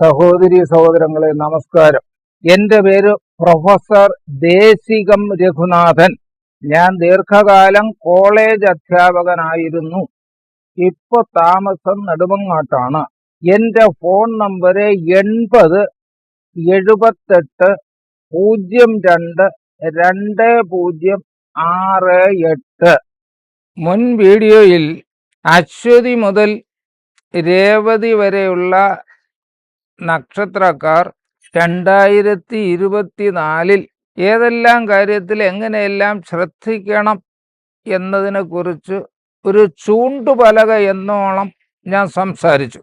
സഹോദരി സഹോദരങ്ങളെ നമസ്കാരം. എന്റെ പേര് പ്രൊഫസർ ദേശികം രഘുനാഥൻ. ഞാൻ ദീർഘകാലം കോളേജ് അധ്യാപകനായിരുന്നു. ഇപ്പൊ താമസം നെടുമങ്ങാട്ടാണ്. എന്റെ ഫോൺ നമ്പർ എൺപത് എഴുപത്തെട്ട് പൂജ്യം രണ്ട് രണ്ട് പൂജ്യം ആറ് എട്ട്. മുൻ വീഡിയോയിൽ അശ്വതി മുതൽ രേവതി വരെയുള്ള നക്ഷത്രക്കാർ രണ്ടായിരത്തി ഇരുപത്തിനാലിൽ ഏതെല്ലാം കാര്യത്തിൽ എങ്ങനെയെല്ലാം ശ്രദ്ധിക്കണം എന്നതിനെക്കുറിച്ച് ഒരു ചൂണ്ടുപലക എന്നോളം ഞാൻ സംസാരിച്ചു.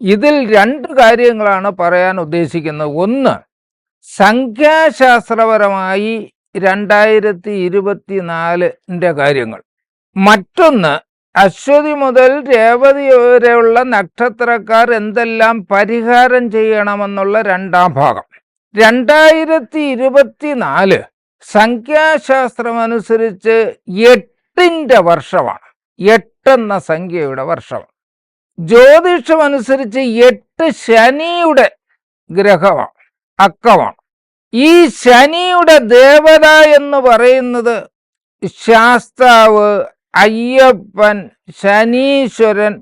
ഇതിൽ രണ്ട് കാര്യങ്ങളാണ് പറയാൻ ഉദ്ദേശിക്കുന്നത്. ഒന്ന് സംഖ്യാശാസ്ത്രപരമായി രണ്ടായിരത്തി ഇരുപത്തിനാലിന്റെ കാര്യങ്ങൾ. മറ്റൊന്ന് അശ്വതി മുതൽ രേവതി വരെയുള്ള നക്ഷത്രക്കാർ എന്തെല്ലാം പരിഹാരം ചെയ്യണമെന്നുള്ള രണ്ടാം ഭാഗം. രണ്ടായിരത്തി ഇരുപത്തിനാല് സംഖ്യാശാസ്ത്രമനുസരിച്ച് എട്ടിന്റെ വർഷമാണ്. എട്ടെന്ന സംഖ്യയുടെ വർഷമാണ്. ജ്യോതിഷമനുസരിച്ച് എട്ട് ശനിയുടെ ഗ്രഹമാണ് അക്കമാണ്. ഈ ശനിയുടെ ദേവത എന്ന് പറയുന്നത് ശാസ്താവ് അയ്യപ്പൻ ശനീശ്വരൻ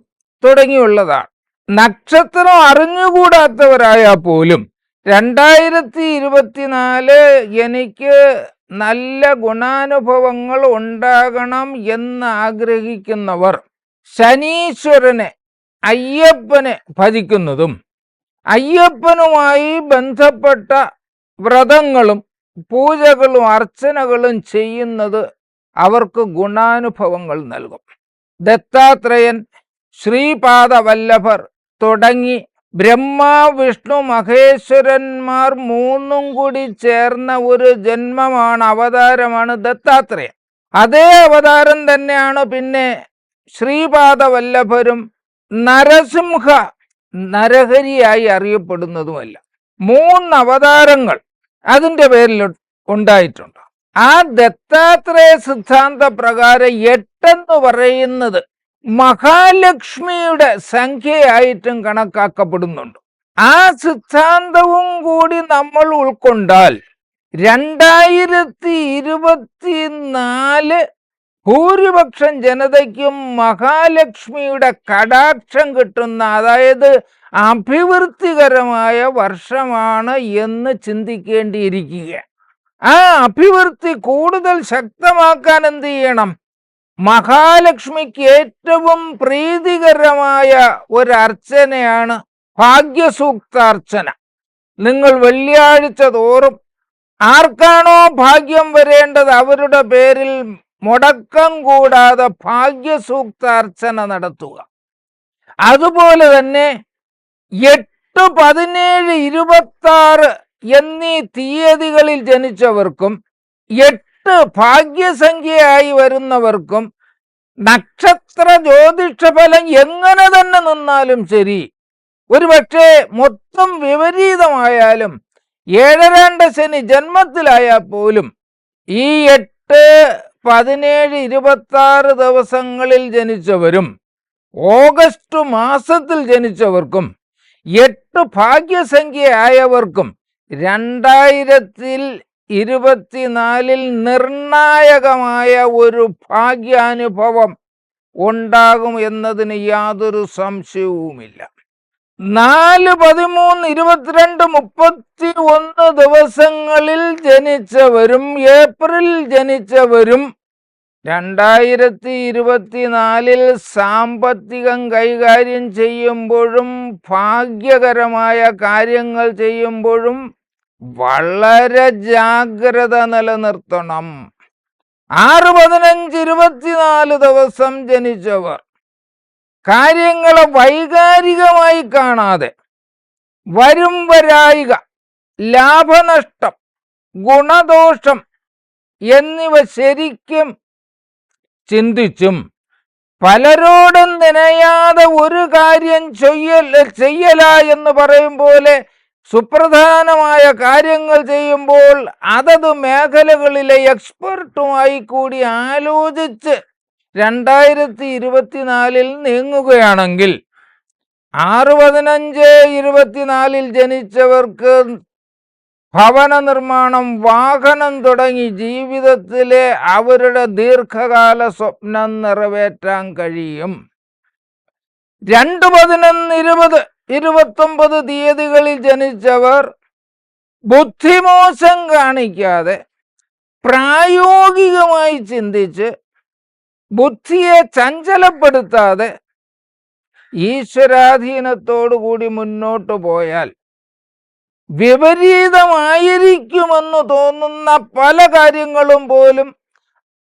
തുടങ്ങിയുള്ളതാണ്. നക്ഷത്രം അറിഞ്ഞുകൂടാത്തവരായാൽ പോലും രണ്ടായിരത്തി ഇരുപത്തിനാല് എനിക്ക് നല്ല ഗുണാനുഭവങ്ങൾ ഉണ്ടാകണം എന്ന് ആഗ്രഹിക്കുന്നവർ ശനീശ്വരനെ അയ്യപ്പനെ ഭജിക്കുന്നതും അയ്യപ്പനുമായി ബന്ധപ്പെട്ട വ്രതങ്ങളും പൂജകളും അർച്ചനകളും ചെയ്യുന്നത് അവർക്ക് ഗുണാനുഭവങ്ങൾ നൽകും. ദത്താത്രേയൻ ശ്രീപാദവല്ലഭർ തുടങ്ങി ബ്രഹ്മ വിഷ്ണു മഹേശ്വരന്മാർ മൂന്നും കൂടി ചേർന്ന ഒരു ജന്മമാണ് അവതാരമാണ് ദത്താത്രേയൻ. അതേ അവതാരം തന്നെയാണ് പിന്നെ ശ്രീപാദവല്ലഭരും നരസിംഹ നരഹരിയായി അറിയപ്പെടുന്നതുമല്ല. മൂന്ന് അവതാരങ്ങൾ അതിന്റെ പേരിൽ ഉണ്ടായിട്ടുണ്ട്. ആ ദത്താത്രേയ സിദ്ധാന്ത പ്രകാരം എട്ടെന്ന് പറയുന്നത് മഹാലക്ഷ്മിയുടെ സംഖ്യയായിട്ടും കണക്കാക്കപ്പെടുന്നുണ്ട്. ആ സിദ്ധാന്തവും കൂടി നമ്മൾ ഉൾക്കൊണ്ടാൽ രണ്ടായിരത്തി ഇരുപത്തിനാല് ഭൂരിപക്ഷം ജനതയ്ക്കും മഹാലക്ഷ്മിയുടെ കടാക്ഷം കിട്ടുന്ന അതായത് അഭിവൃദ്ധികരമായ വർഷമാണ് എന്ന് ചിന്തിക്കേണ്ടിയിരിക്കുക ആ അഭിവൃദ്ധി കൂടുതൽ ശക്തമാക്കാൻ എന്ത് ചെയ്യണം? മഹാലക്ഷ്മിക്ക് ഏറ്റവും പ്രീതികരമായ ഒരു അർച്ചനയാണ് ഭാഗ്യസൂക്താർച്ചന. നിങ്ങൾ വെള്ളിയാഴ്ച തോറും ആർക്കാണോ ഭാഗ്യം വരേണ്ടത് അവരുടെ പേരിൽ മുടക്കം കൂടാതെ ഭാഗ്യസൂക്താർച്ചന നടത്തുക. അതുപോലെ തന്നെ എട്ട് പതിനേഴ് ഇരുപത്തി എന്നീ തീയതികളിൽ ജനിച്ചവർക്കും എട്ട് ഭാഗ്യസംഖ്യയായി വരുന്നവർക്കും നക്ഷത്ര ജ്യോതിഷഫലം എങ്ങനെ തന്നെ നിന്നാലും ശരി. ഒരുപക്ഷെ മൊത്തം വിപരീതമായാലും ഏഴരാണ്ട ശനി ജന്മത്തിലായാൽ പോലും ഈ എട്ട് പതിനേഴ് ഇരുപത്തി ആറ് ദിവസങ്ങളിൽ ജനിച്ചവരും ഓഗസ്റ്റ് മാസത്തിൽ ജനിച്ചവർക്കും എട്ട് ഭാഗ്യസംഖ്യയായവർക്കും രണ്ടായിരത്തിൽ ഇരുപത്തിനാലിൽ നിർണായകമായ ഒരു ഭാഗ്യാനുഭവം ഉണ്ടാകും എന്നതിന് യാതൊരു സംശയവുമില്ല. നാല് പതിമൂന്ന് ഇരുപത്തിരണ്ട് മുപ്പത്തി ഒന്ന് ദിവസങ്ങളിൽ ജനിച്ചവരും ഏപ്രിൽ ജനിച്ചവരും രണ്ടായിരത്തി ഇരുപത്തിനാലിൽ സാമ്പത്തികം കൈകാര്യം ചെയ്യുമ്പോഴും ഭാഗ്യകരമായ കാര്യങ്ങൾ ചെയ്യുമ്പോഴും വളരെ ജാഗ്രത നിലനിർത്തണം. ആറ് പതിനഞ്ച് ഇരുപത്തിനാല് ദിവസം ജനിച്ചവർ. കാര്യങ്ങളെ വൈകാരികമായി കാണാതെ വരും വരായിക ലാഭനഷ്ടം ഗുണദോഷം എന്നിവ ശരിക്കും ചിന്തിച്ചും പലരോടും നനയാതെ ഒരു കാര്യം ചെയ്യല ചെയ്യല എന്ന് പറയും പോലെ സുപ്രധാനമായ കാര്യങ്ങൾ ചെയ്യുമ്പോൾ അതത് മേഖലകളിലെ എക്സ്പെർട്ടുമായി കൂടി ആലോചിച്ച് രണ്ടായിരത്തി ഇരുപത്തിനാലിൽ നീങ്ങുകയാണെങ്കിൽ ആറ് പതിനഞ്ച് ഇരുപത്തിനാലിൽ ജനിച്ചവർക്ക് ഭവന നിർമ്മാണം വാഹനം തുടങ്ങി ജീവിതത്തിലെ അവരുടെ ദീർഘകാല സ്വപ്നം നിറവേറ്റാൻ കഴിയും. രണ്ട് പതിനൊന്ന് ഇരുപത് ഇരുപത്തൊമ്പത് തീയതികളിൽ ജനിച്ചവർ ബുദ്ധിമോശം കാണിക്കാതെ പ്രായോഗികമായി ചിന്തിച്ച് ബുദ്ധിയെ ചഞ്ചലപ്പെടുത്താതെ ഈശ്വരാധീനത്തോടുകൂടി മുന്നോട്ട് പോയാൽ വിപരീതമായിരിക്കുമെന്ന് തോന്നുന്ന പല കാര്യങ്ങളും പോലും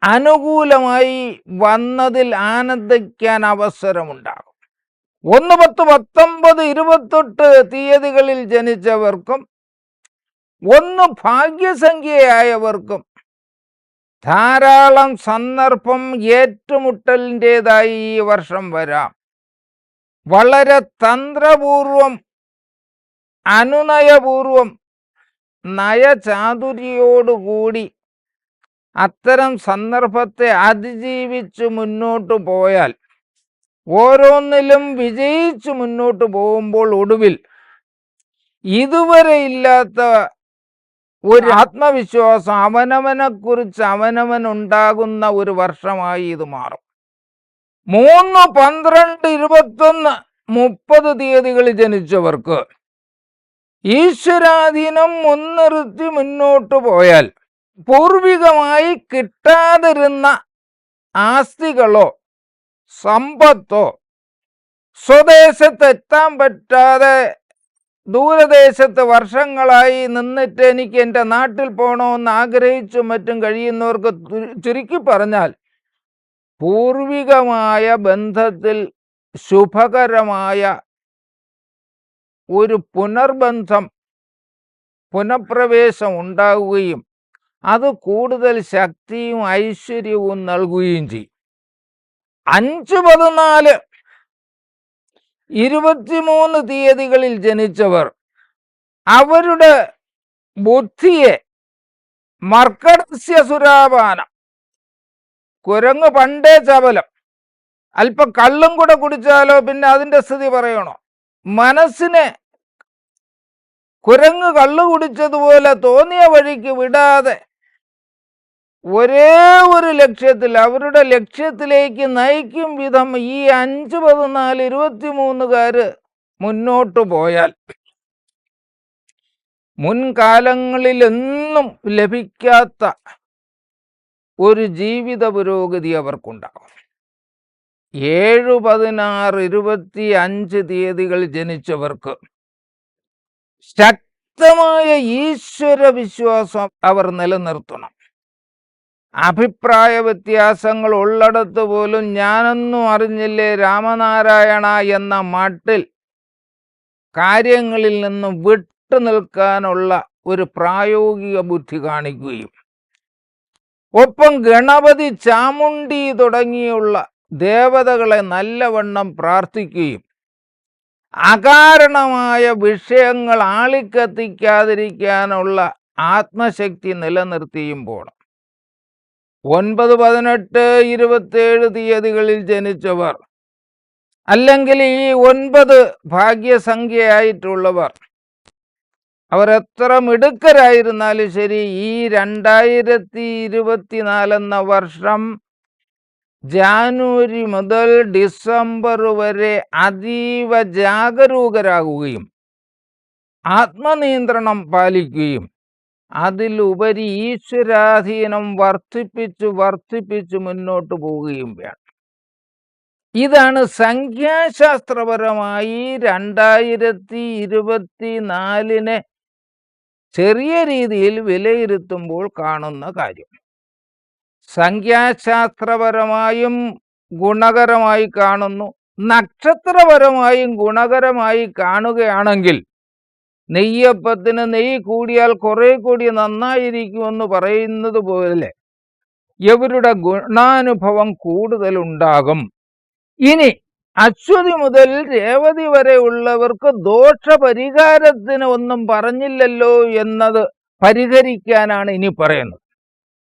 അനുകൂലമായി വന്നതിൽ ആനന്ദിക്കാൻ അവസരമുണ്ടാകും. ഒന്ന് പത്ത് പത്തൊമ്പത് ഇരുപത്തെട്ട് തീയതികളിൽ ജനിച്ചവർക്കും ഒന്ന് ഭാഗ്യസംഖ്യയായവർക്കും ധാരാളം സന്ദർഭം ഏറ്റുമുട്ടലിന്റെതായി ഈ വർഷം വരാം. വളരെ തന്ത്രപൂർവം അനുനയപൂർവം നയചാതുരിയോടുകൂടി അത്തരം സന്ദർഭത്തെ അതിജീവിച്ചു മുന്നോട്ടു പോയാൽ ഓരോന്നിലും വിജയിച്ച് മുന്നോട്ട് പോകുമ്പോൾ ഒടുവിൽ ഇതുവരെ ഇല്ലാത്ത ഒരു ആത്മവിശ്വാസം അവനവനെ കുറിച്ച് അവനവൻ ഉണ്ടാകുന്ന ഒരു വർഷമായി ഇത് മാറും. മൂന്ന് പന്ത്രണ്ട് ഇരുപത്തൊന്ന് മുപ്പത് തീയതികളിൽ ജനിച്ചവർക്ക് ഈശ്വരാധീനം മുൻനിർത്തി മുന്നോട്ട് പോയാൽ പൂർവികമായി കിട്ടാതിരുന്ന ആസ്തികളോ സമ്പത്തോ. സ്വദേശത്ത് എത്താൻ പറ്റാതെ ദൂരദേശത്ത് വർഷങ്ങളായി നിന്നിട്ട് എനിക്ക് എന്റെ നാട്ടിൽ പോകണമെന്ന് ആഗ്രഹിച്ചും മറ്റും കഴിയുന്നവർക്ക് ചുരുക്കി പറഞ്ഞാൽ പൂർവികമായ ബന്ധത്തിൽ ശുഭകരമായ ഒരു പുനർബന്ധം പുനഃപ്രവേശം ഉണ്ടാവുകയും അത് കൂടുതൽ ശക്തിയും ഐശ്വര്യവും നൽകുകയും ചെയ്യും. അഞ്ച് പതിനാല് ഇരുപത്തിമൂന്ന് തീയതികളിൽ ജനിച്ചവർ. അവരുടെ ബുദ്ധിയെ മർക്കടസ്യസുരാപാനം. കുരങ്ങ് പണ്ടേ ചവലം. അല്പം കള്ളും കൂടെ കുടിച്ചാലോ പിന്നെ അതിന്റെ സ്ഥിതി പറയണോ? മനസ്സിനെ കുരങ്ങ് കള്ളു കുടിച്ചതുപോലെ തോന്നിയ വഴിക്ക് വിടാതെ ഒരേ ഒരു ലക്ഷ്യത്തിൽ അവരുടെ ലക്ഷ്യത്തിലേക്ക് നയിക്കും വിധം ഈ അഞ്ച് പതിനാല് ഇരുപത്തി മൂന്നുകാര് മുന്നോട്ട് പോയാൽ മുൻകാലങ്ങളിലെന്നും ലഭിക്കാത്ത ഒരു ജീവിത പുരോഗതി അവർക്കുണ്ടാകും. ഏഴ് പതിനാറ് ഇരുപത്തി അഞ്ച് തീയതികൾ ജനിച്ചവർക്ക് ശക്തമായ ഈശ്വര വിശ്വാസം അവർ നിലനിർത്തണം. അഭിപ്രായ വ്യത്യാസങ്ങൾ ഉള്ളിടത്ത് പോലും ഞാനൊന്നും അറിഞ്ഞില്ലേ രാമനാരായണ എന്ന മട്ടിൽ കാര്യങ്ങളിൽ നിന്ന് വിട്ടു നിൽക്കാനുള്ള ഒരു പ്രായോഗിക ബുദ്ധി കാണിക്കുകയും ഒപ്പം ഗണപതി ചാമുണ്ടി തുടങ്ങിയുള്ള ദേവതകളെ നല്ലവണ്ണം പ്രാർത്ഥിക്കുകയും അകാരണമായ വിഷയങ്ങൾ ആളിക്കത്തിക്കാതിരിക്കാനുള്ള ആത്മശക്തി നിലനിർത്തിയും പോണം. ഒൻപത് പതിനെട്ട് ഇരുപത്തേഴ് തീയതികളിൽ ജനിച്ചവർ അല്ലെങ്കിൽ ഈ ഒൻപത് ഭാഗ്യസംഖ്യയായിട്ടുള്ളവർ. അവർ എത്ര മിടുക്കരായിരുന്നാലും ശരി ഈ രണ്ടായിരത്തി ഇരുപത്തിനാലെന്ന വർഷം ജാനുവരി മുതൽ ഡിസംബർ വരെ അതീവ ജാഗരൂകരാകുകയും ആത്മനിയന്ത്രണം പാലിക്കുകയും അതിലുപരി ഈശ്വരാധീനം വർദ്ധിപ്പിച്ചു വർദ്ധിപ്പിച്ചു മുന്നോട്ട് പോവുകയും വേണം. ഇതാണ് സംഖ്യാശാസ്ത്രപരമായി രണ്ടായിരത്തി ഇരുപത്തി ചെറിയ രീതിയിൽ വിലയിരുത്തുമ്പോൾ കാണുന്ന കാര്യം. സംഖ്യാശാസ്ത്രപരമായും ഗുണകരമായി കാണുന്നു. നക്ഷത്രപരമായും ഗുണകരമായി കാണുകയാണെങ്കിൽ നെയ്യപ്പത്തിന് നെയ്യ് കൂടിയാൽ കുറെ കൂടി നന്നായിരിക്കുമെന്ന് പറയുന്നത് പോലെ ഇവരുടെ ഗുണാനുഭവം കൂടുതലുണ്ടാകും. ഇനി അശ്വതി മുതൽ രേവതി വരെ ഉള്ളവർക്ക് ദോഷപരിഹാരത്തിന് ഒന്നും പറഞ്ഞില്ലല്ലോ എന്നത് പരിഹരിക്കാനാണ് ഇനി പറയുന്നത്.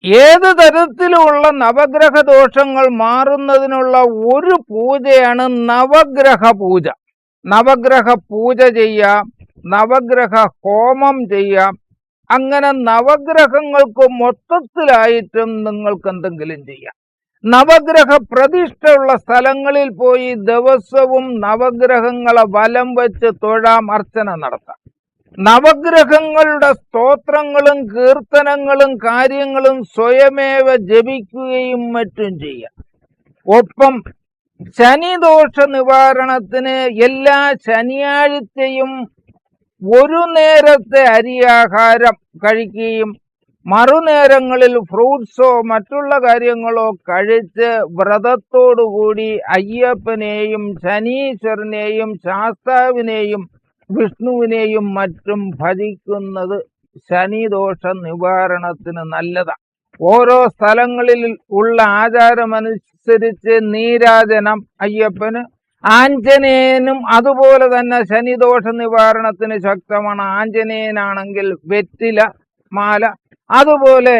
ഏത് തരത്തിലുള്ള നവഗ്രഹ ദോഷങ്ങൾ മാറുന്നതിനുള്ള ഒരു പൂജയാണ് നവഗ്രഹ പൂജ. നവഗ്രഹ പൂജ ചെയ്യാം. നവഗ്രഹ ഹോമം ചെയ്യാം. അങ്ങനെ നവഗ്രഹങ്ങൾക്ക് മൊത്തത്തിലായിട്ടും നിങ്ങൾക്ക് എന്തെങ്കിലും ചെയ്യാം. നവഗ്രഹ പ്രതിഷ്ഠയുള്ള സ്ഥലങ്ങളിൽ പോയി ദിവസവും നവഗ്രഹങ്ങളെ വലം വെച്ച് തൊഴാം അർച്ചന നടത്താം. നവഗ്രഹങ്ങളുടെ സ്തോത്രങ്ങളും കീർത്തനങ്ങളും കാര്യങ്ങളും സ്വയമേവ ജപിക്കുകയും മറ്റും ചെയ്യാം. ഒപ്പം ശനിദോഷ നിവാരണത്തിന് എല്ലാ ശനിയാഴ്ചയും ഒരു നേരത്തെ അരിയാഹാരം കഴിക്കുകയും മറുനേരങ്ങളിൽ ഫ്രൂട്ട്സോ മറ്റുള്ള കാര്യങ്ങളോ കഴിച്ച് വ്രതത്തോടുകൂടി അയ്യപ്പനെയും ശനീശ്വരനെയും ശാസ്താവിനെയും വിഷ്ണുവിനെയും മറ്റും ഭജിക്കുന്നത് ശനിദോഷ നിവാരണത്തിന് നല്ലതാണ് ഓരോ സ്ഥലങ്ങളിൽ ഉള്ള ആചാരമനുസരിച്ച് നീരാജനം അയ്യപ്പന് ആഞ്ജനേയനും അതുപോലെ തന്നെ ശനിദോഷ നിവാരണത്തിന് ശക്തമാണ്. ആഞ്ജനേയനാണെങ്കിൽ വെറ്റില മാല അതുപോലെ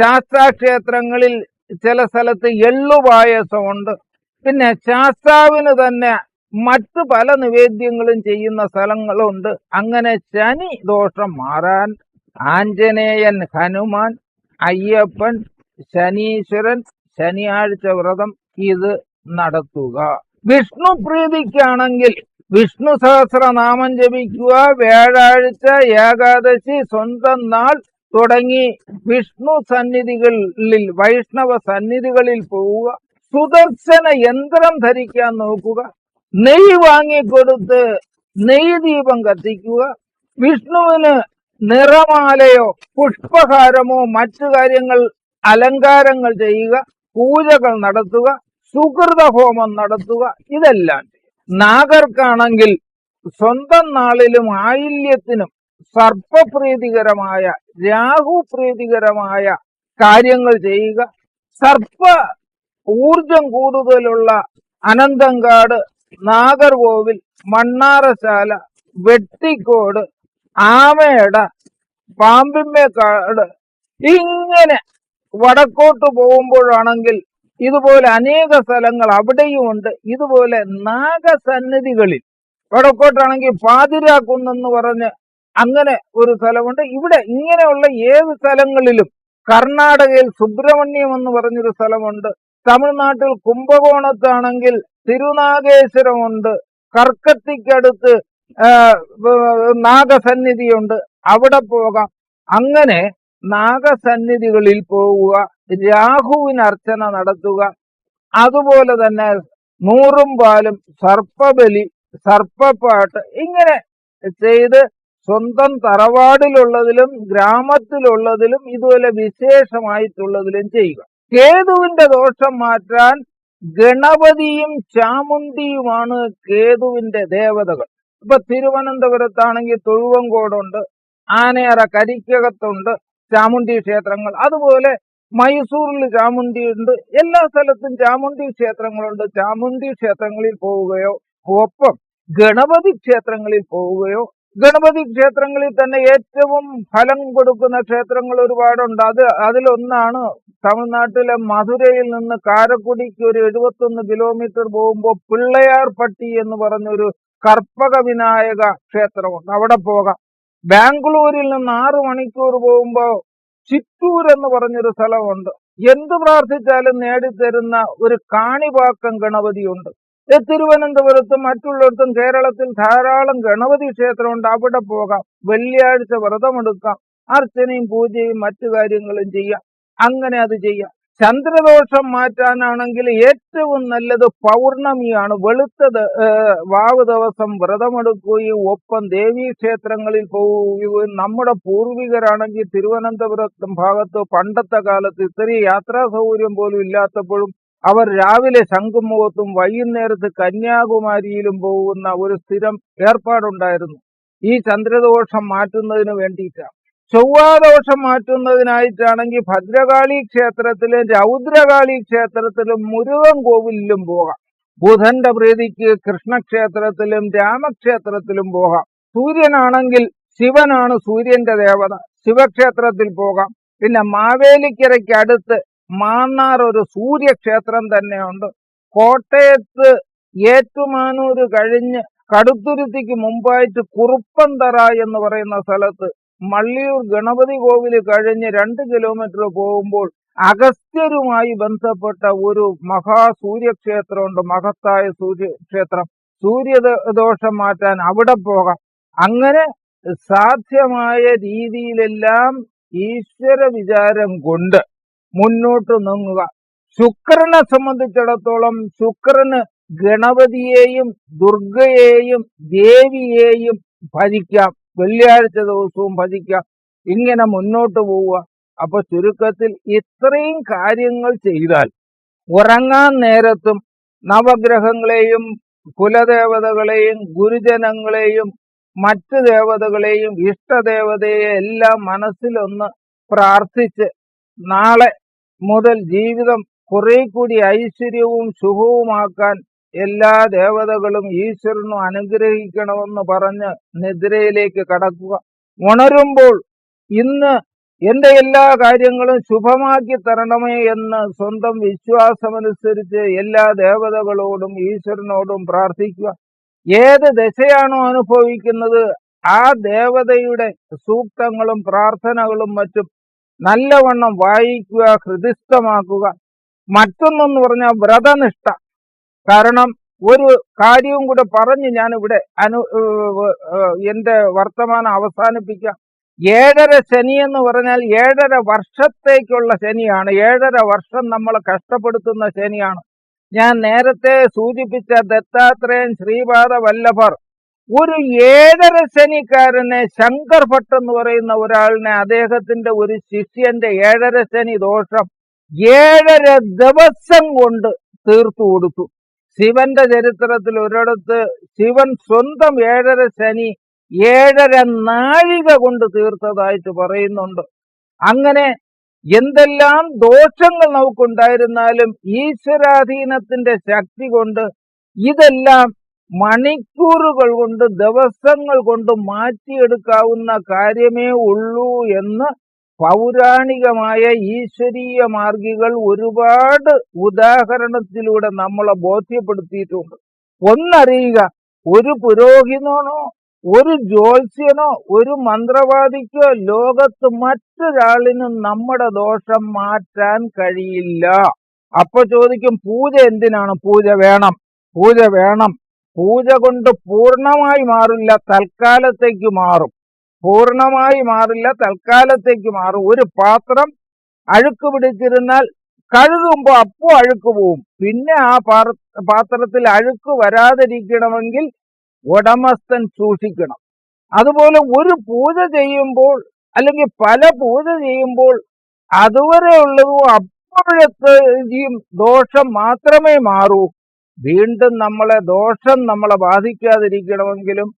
ശാസ്താക്ഷേത്രങ്ങളിൽ ചില സ്ഥലത്ത് എള്ളുപായസമുണ്ട് പിന്നെ ശാസ്താവിന് തന്നെ മറ്റു പല നിവേദ്യങ്ങളും ചെയ്യുന്ന സ്ഥലങ്ങളുണ്ട്. അങ്ങനെ ശനി ദോഷം മാറാൻ ആഞ്ജനേയൻ ഹനുമാൻ അയ്യപ്പൻ ശനീശ്വരൻ ശനിയാഴ്ച വ്രതം ഇത് നടത്തുക. വിഷ്ണു പ്രീതിക്കാണെങ്കിൽ വിഷ്ണു സഹസ്ര നാമം ജപിക്കുക വ്യാഴാഴ്ച ഏകാദശി സ്വന്തം നാൾ തുടങ്ങി വിഷ്ണു സന്നിധികളിൽ വൈഷ്ണവ സന്നിധികളിൽ പോവുക സുദർശന യന്ത്രം ധരിക്കാൻ നോക്കുക നെയ്യ് വാങ്ങിക്കൊടുത്ത് നെയ്യ് ദീപം കത്തിക്കുക വിഷ്ണുവിന് നിറമാലയോ പുഷ്പഹാരമോ മറ്റു കാര്യങ്ങൾ അലങ്കാരങ്ങൾ ചെയ്യുക പൂജകൾ നടത്തുക സുഹൃത ഹോമം നടത്തുക ഇതെല്ലാം നാഗർക്കാണെങ്കിൽ സ്വന്തം നാളിലും ആയില്യത്തിനും സർപ്പപ്രീതികരമായ രാഹു പ്രീതികരമായ കാര്യങ്ങൾ ചെയ്യുക. സർപ്പ ഊർജം കൂടുതലുള്ള അനന്തങ്കാട് നാഗർകോവിൽ മണ്ണാറശാല വെട്ടിക്കോട് ആമേട പാമ്പിമ്മേക്കാട് ഇങ്ങനെ വടക്കോട്ട് പോകുമ്പോഴാണെങ്കിൽ ഇതുപോലെ അനേക സ്ഥലങ്ങൾ അവിടെയും ഉണ്ട്. ഇതുപോലെ നാഗസന്നിധികളിൽ. വടക്കോട്ടാണെങ്കിൽ പാതിരാക്കുന്നെന്ന് പറഞ്ഞ് അങ്ങനെ ഒരു സ്ഥലമുണ്ട്. ഇവിടെ ഇങ്ങനെയുള്ള ഏത് സ്ഥലങ്ങളിലും കർണാടകയിൽ സുബ്രഹ്മണ്യം എന്ന് പറഞ്ഞൊരു സ്ഥലമുണ്ട്. തമിഴ്നാട്ടിൽ കുംഭകോണത്താണെങ്കിൽ തിരുനാഗേശ്വരമുണ്ട് കർക്കത്തിക്കടുത്ത് നാഗസന്നിധിയുണ്ട്. അവിടെ പോകാം. അങ്ങനെ നാഗസന്നിധികളിൽ പോവുക. രാഹുവിന് അർച്ചന നടത്തുക. അതുപോലെ തന്നെ നൂറും പാലും സർപ്പബലി സർപ്പപ്പാട്ട് ഇങ്ങനെ ചെയ്ത് സ്വന്തം തറവാടിലുള്ളതിലും ഗ്രാമത്തിലുള്ളതിലും ഇതുപോലെ വിശേഷമായിട്ടുള്ളതിലും ചെയ്യുക. കേതുവിന്റെ ദോഷം മാറ്റാൻ ഗണപതിയും ചാമുണ്ടിയുമാണ് കേതുവിന്റെ ദേവതകൾ. ഇപ്പൊ തിരുവനന്തപുരത്താണെങ്കിൽ തൊഴുവങ്കോടുണ്ട് ആനയറ കരിക്കകത്തുണ്ട് ചാമുണ്ടി ക്ഷേത്രങ്ങൾ. അതുപോലെ മൈസൂരിൽ ചാമുണ്ടി ഉണ്ട്. എല്ലാ സ്ഥലത്തും ചാമുണ്ടി ക്ഷേത്രങ്ങളുണ്ട്. ചാമുണ്ടി ക്ഷേത്രങ്ങളിൽ പോവുകയോ ഒപ്പം ഗണപതി ക്ഷേത്രങ്ങളിൽ പോവുകയോ ഗണപതി ക്ഷേത്രങ്ങളിൽ തന്നെ ഏറ്റവും ഫലം കൊടുക്കുന്ന ക്ഷേത്രങ്ങൾ ഒരുപാടുണ്ട്. അത് അതിലൊന്നാണ് തമിഴ്നാട്ടിലെ മധുരയിൽ നിന്ന് കാരക്കുടിക്ക് ഒരു എഴുപത്തൊന്ന് കിലോമീറ്റർ പോകുമ്പോൾ പിള്ളയാർപട്ടി എന്ന് പറഞ്ഞൊരു കർപ്പക വിനായക ക്ഷേത്രമുണ്ട്. അവിടെ പോകാം. ബാംഗ്ലൂരിൽ നിന്ന് ആറു മണിക്കൂർ പോകുമ്പോൾ ചിറ്റൂർ എന്ന് പറഞ്ഞൊരു സ്ഥലമുണ്ട്. എന്ത് പ്രാർത്ഥിച്ചാലും നേടിത്തരുന്ന ഒരു കാണിപാക്കം ഗണപതിയുണ്ട്. തിരുവനന്തപുരത്തും മറ്റുള്ളിടത്തും കേരളത്തിൽ ധാരാളം ഗണപതി ക്ഷേത്രമുണ്ട്. അവിടെ പോകാം. വെള്ളിയാഴ്ച വ്രതമെടുക്കാം. അർച്ചനയും പൂജയും മറ്റു കാര്യങ്ങളും ചെയ്യാം. അങ്ങനെ അത് ചെയ്യാം. ചന്ദ്രദോഷം മാറ്റാനാണെങ്കിൽ ഏറ്റവും നല്ലത് പൗർണമിയാണ്. വെളുത്ത വാവ് ദിവസം വ്രതമെടുക്കുകയും ഒപ്പം ദേവീ ക്ഷേത്രങ്ങളിൽ പോവുകയും നമ്മുടെ പൂർവികരാണെങ്കിൽ തിരുവനന്തപുരം ഭാഗത്ത് പണ്ടത്തെ കാലത്ത് ഇത്രയും യാത്രാ സൗകര്യം പോലും ഇല്ലാത്തപ്പോഴും അവർ രാവിലെ ശംഖുമുഖത്തും വൈകുന്നേരത്ത് കന്യാകുമാരിയിലും പോകുന്ന ഒരു സ്ഥിരം ഏർപ്പാടുണ്ടായിരുന്നു. ഈ ചന്ദ്രദോഷം മാറ്റുന്നതിന് വേണ്ടിയിട്ടാണ്. ചൊവ്വാദോഷം മാറ്റുന്നതിനായിട്ടാണെങ്കിൽ ഭദ്രകാളി ക്ഷേത്രത്തിലും രൗദ്രകാളി ക്ഷേത്രത്തിലും മുരുകൻ കോവിലിലും പോകാം. ബുധന്റെ പ്രീതിക്ക് കൃഷ്ണക്ഷേത്രത്തിലും രാമക്ഷേത്രത്തിലും പോകാം. സൂര്യനാണെങ്കിൽ ശിവനാണ് സൂര്യന്റെ ദേവത. ശിവക്ഷേത്രത്തിൽ പോകാം. പിന്നെ മാവേലിക്കരയ്ക്ക് അടുത്ത് മാന്നാർ ഒരു സൂര്യക്ഷേത്രം തന്നെയുണ്ട്. കോട്ടയത്ത് ഏറ്റുമാനൂര് കഴിഞ്ഞ് കടുത്തുരുത്തിക്ക് മുമ്പായിട്ട് കുറുപ്പന്തറ എന്ന് പറയുന്ന സ്ഥലത്ത് മള്ളിയൂർ ഗണപതി കോവിൽ കഴിഞ്ഞ് രണ്ട് കിലോമീറ്റർ പോകുമ്പോൾ അഗസ്ത്യരുമായി ബന്ധപ്പെട്ട ഒരു മഹാസൂര്യക്ഷേത്രമുണ്ട്. മഹത്തായ സൂര്യക്ഷേത്രം. സൂര്യദോഷം മാറ്റാൻ അവിടെ പോകാം. അങ്ങനെ സാധ്യമായ രീതിയിലെല്ലാം ഈശ്വര വിചാരം കൊണ്ട് മുന്നോട്ട് നീങ്ങുക. ശുക്രനെ സംബന്ധിച്ചിടത്തോളം ശുക്രന് ഗണപതിയെയും ദുർഗയെയും ദേവിയെയും ഭജിക്കാം വെള്ളിയാഴ്ച ദിവസവും ഭജിക്കാം. ഇങ്ങനെ മുന്നോട്ട് പോവുക. അപ്പൊ ചുരുക്കത്തിൽ ഇത്രയും കാര്യങ്ങൾ ചെയ്താൽ ഉറങ്ങാൻ നേരത്തും നവഗ്രഹങ്ങളെയും കുലദേവതകളെയും ഗുരുജനങ്ങളെയും മറ്റ് ദേവതകളെയും ഇഷ്ടദേവതയെ എല്ലാം മനസ്സിലൊന്ന് പ്രാർത്ഥിച്ച് നാളെ മുതൽ ജീവിതം കുറെ കൂടി ഐശ്വര്യവും ശുഭവുമാക്കാൻ എല്ലാ ദേവതകളും ഈശ്വരനും അനുഗ്രഹിക്കണമെന്ന് പറഞ്ഞ് നിദ്രയിലേക്ക് കടക്കുക. ഉണരുമ്പോൾ ഇന്ന് എന്റെ എല്ലാ കാര്യങ്ങളും ശുഭമാക്കി തരണമേ എന്ന് സ്വന്തം വിശ്വാസമനുസരിച്ച് എല്ലാ ദേവതകളോടും ഈശ്വരനോടും പ്രാർത്ഥിക്കുക. ഏത് ദശയാണോ അനുഭവിക്കുന്നത് ആ ദേവതയുടെ സൂക്തങ്ങളും പ്രാർത്ഥനകളും മറ്റും നല്ലവണ്ണം വായിക്കുക ഹൃദിസ്ഥമാക്കുക. മറ്റൊന്നെന്ന് പറഞ്ഞാൽ വ്രതനിഷ്ഠ. കാരണം ഒരു കാര്യവും കൂടെ പറഞ്ഞ് ഞാനിവിടെ അനു എന്റെ വർത്തമാനം അവസാനിപ്പിക്കാം. ഏഴര ശനി എന്ന് പറഞ്ഞാൽ ഏഴര വർഷത്തേക്കുള്ള ശനിയാണ്. ഏഴര വർഷം നമ്മളെ കഷ്ടപ്പെടുത്തുന്ന ശനിയാണ്. ഞാൻ നേരത്തെ സൂചിപ്പിച്ച ദത്താത്രേയൻ ശ്രീപാദ വല്ലഭർ ഒരു ഏഴര ശനിക്കാരനെ ശങ്കർ ഭട്ട് എന്ന് പറയുന്ന ഒരാളിനെ അദ്ദേഹത്തിന്റെ ഒരു ശിഷ്യന്റെ ഏഴര ശനി ദോഷം ഏഴര ദിവസം കൊണ്ട് തീർത്തു കൊടുത്തു. ശിവന്റെ ചരിത്രത്തിൽ ഒരിടത്ത് ശിവൻ സ്വന്തം ഏഴര ശനി ഏഴര നാഴിക കൊണ്ട് തീർത്തതായിട്ട് പറയുന്നുണ്ട്. അങ്ങനെ എന്തെല്ലാം ദോഷങ്ങൾ നമുക്കുണ്ടായിരുന്നാലും ഈശ്വരാധീനത്തിന്റെ ശക്തി കൊണ്ട് ഇതെല്ലാം മണിക്കൂറുകൾ കൊണ്ട് ദിവസങ്ങൾ കൊണ്ട് മാറ്റിയെടുക്കാവുന്ന കാര്യമേ ഉള്ളൂ എന്ന് പൗരാണികമായ ഈശ്വരീയ മാർഗികൾ ഒരുപാട് ഉദാഹരണത്തിലൂടെ നമ്മളെ ബോധ്യപ്പെടുത്തിയിട്ടുണ്ട്. ഒന്നറിയുക ഒരു പുരോഹിതനോ ഒരു ജ്യോത്സ്യനോ ഒരു മന്ത്രവാദിക്കോ ലോകത്ത് മറ്റൊരാളിനും നമ്മുടെ ദോഷം മാറ്റാൻ കഴിയില്ല. അപ്പൊ ചോദിക്കും പൂജ എന്തിനാണ്? പൂജ വേണം പൂജ വേണം. പൂജ കൊണ്ട് പൂർണമായി മാറില്ല തൽക്കാലത്തേക്ക് മാറും. പൂർണമായി മാറില്ല. തൽക്കാലത്തേക്ക് മാറും. ഒരു പാത്രം അഴുക്ക് പിടിച്ചിരുന്നാൽ കഴുകുമ്പോൾ അപ്പോൾ അഴുക്ക് പോവും. പിന്നെ ആ പാത്രത്തിൽ അഴുക്ക് വരാതിരിക്കണമെങ്കിൽ ഉടമസ്ഥൻ സൂക്ഷിക്കണം. അതുപോലെ ഒരു പൂജ ചെയ്യുമ്പോൾ അല്ലെങ്കിൽ പല പൂജ ചെയ്യുമ്പോൾ അതുവരെ ഉള്ളതും അപ്പോഴത്തെയും ദോഷം മാത്രമേ മാറൂ. വീണ്ടും നമ്മളെ ദോഷം നമ്മളെ ബാധിക്കാതിരിക്കണമെങ്കിലും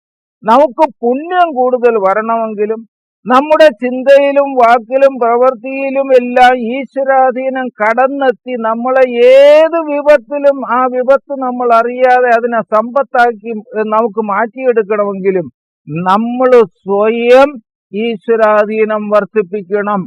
നമുക്ക് പുണ്യം കൂടുതൽ വരണമെങ്കിലും നമ്മുടെ ചിന്തയിലും വാക്കിലും പ്രവൃത്തിയിലും എല്ലാം ഈശ്വരാധീനം കടന്നെത്തി നമ്മളെ ഏത് വിപത്തിലും ആ വിപത്ത് നമ്മൾ അറിയാതെ അതിനെ സമ്പത്താക്കി നമുക്ക് മാറ്റിയെടുക്കണമെങ്കിലും നമ്മൾ സ്വയം ഈശ്വരാധീനം വർദ്ധിപ്പിക്കണം.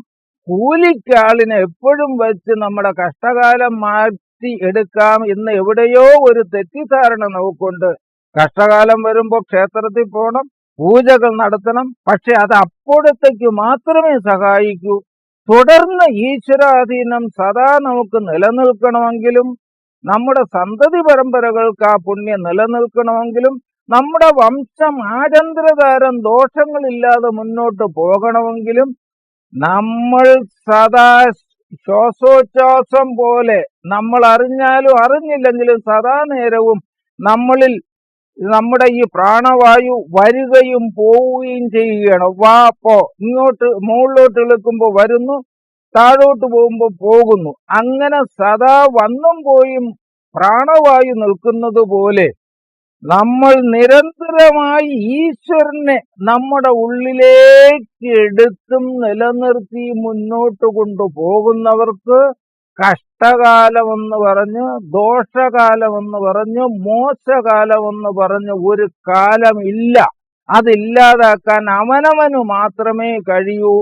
കൂലിക്കാളിനെ എപ്പോഴും വെച്ച് നമ്മുടെ കഷ്ടകാലം മാറ്റി എടുക്കാം എന്ന് എവിടെയോ ഒരു തെറ്റിദ്ധാരണ നമുക്കുണ്ട്. കഷ്ടകാലം വരുമ്പോൾ ക്ഷേത്രത്തിൽ പോകണം പൂജകൾ നടത്തണം പക്ഷെ അത് അപ്പോഴത്തേക്ക് മാത്രമേ സഹായിക്കൂ. തുടർന്ന് ഈശ്വരാധീനം സദാ നമുക്ക് നിലനിൽക്കണമെങ്കിലും നമ്മുടെ സന്തതി പരമ്പരകൾക്ക് ആ പുണ്യം നിലനിൽക്കണമെങ്കിലും നമ്മുടെ വംശം ആചന്ദ്രതാരം ദോഷങ്ങളില്ലാതെ മുന്നോട്ട് പോകണമെങ്കിലും നമ്മൾ സദാ ശ്വാസോച്ഛ്വാസം പോലെ നമ്മൾ അറിഞ്ഞാലും അറിഞ്ഞില്ലെങ്കിലും സദാ നേരവും നമ്മളിൽ നമ്മുടെ ഈ പ്രാണവായു വരികയും പോവുകയും ചെയ്യുകയാണ്. വാ പോ. ഇങ്ങോട്ട് മുകളിലോട്ട് ഇളുക്കുമ്പോൾ വരുന്നു താഴോട്ട് പോകുമ്പോൾ പോകുന്നു. അങ്ങനെ സദാ വന്നും പോയും പ്രാണവായു നിൽക്കുന്നത് പോലെ നമ്മൾ നിരന്തരമായി ഈശ്വരനെ നമ്മുടെ ഉള്ളിലേക്ക് എടുത്തും നിലനിർത്തി മുന്നോട്ട് കൊണ്ടുപോകുന്നവർക്ക് കഷ്ടകാലമെന്ന് പറഞ്ഞ് ദോഷകാലമെന്ന് പറഞ്ഞ് മോശകാലമെന്ന് പറഞ്ഞ് ഒരു കാലമില്ല. അതില്ലാതാക്കാൻ അവനവനു മാത്രമേ കഴിയൂ.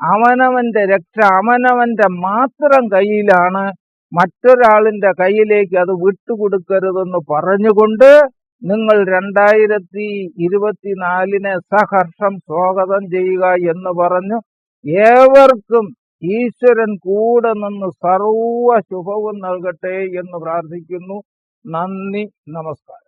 അവനവന്റെ രക്ഷ അവനവന്റെ മാത്രം കയ്യിലാണ്. മറ്റൊരാളിന്റെ കയ്യിലേക്ക് അത് വിട്ടുകൊടുക്കരുതെന്ന് പറഞ്ഞുകൊണ്ട് നിങ്ങൾ രണ്ടായിരത്തി ഇരുപത്തിനാലിനെ സഹർഷം സ്വാഗതം ചെയ്യുക എന്ന് പറഞ്ഞു ഏവർക്കും ഈശ്വരൻ കൂടെ നിന്ന് സർവ ശുഭവും നൽകട്ടെ എന്ന് പ്രാർത്ഥിക്കുന്നു. നന്ദി നമസ്കാരം.